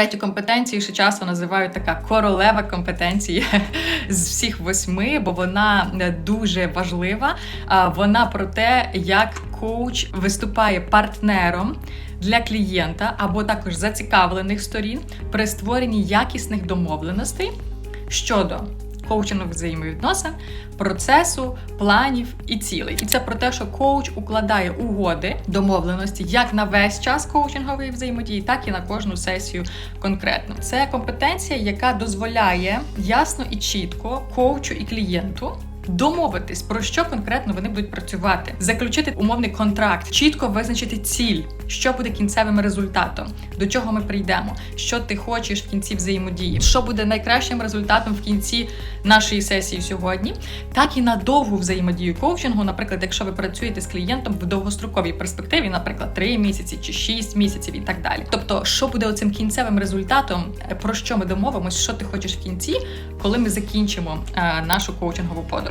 Третю компетенцію ще часто називають така королева компетенції з всіх восьми, бо вона е, дуже важлива. Вона про те, як коуч виступає партнером для клієнта або також зацікавлених сторін при створенні якісних домовленостей щодо коучингових взаємовідносин, процесу, планів і цілей. І це про те, що коуч укладає угоди, домовленості як на весь час коучингової взаємодії, так і на кожну сесію конкретно. Це компетенція, яка дозволяє ясно і чітко коучу і клієнту. Домовитись про що конкретно вони будуть працювати, заключити умовний контракт, чітко визначити ціль, що буде кінцевим результатом, до чого ми прийдемо, що ти хочеш в кінці взаємодії, що буде найкращим результатом в кінці нашої сесії сьогодні, так і на довгу взаємодію коучингу, наприклад, якщо ви працюєте з клієнтом в довгостроковій перспективі, наприклад, 3 місяці чи 6 місяців і так далі. Тобто, що буде оцим кінцевим результатом, е, про що ми домовимось, що ти хочеш в кінці, коли ми закінчимо е, нашу коучингову подорож.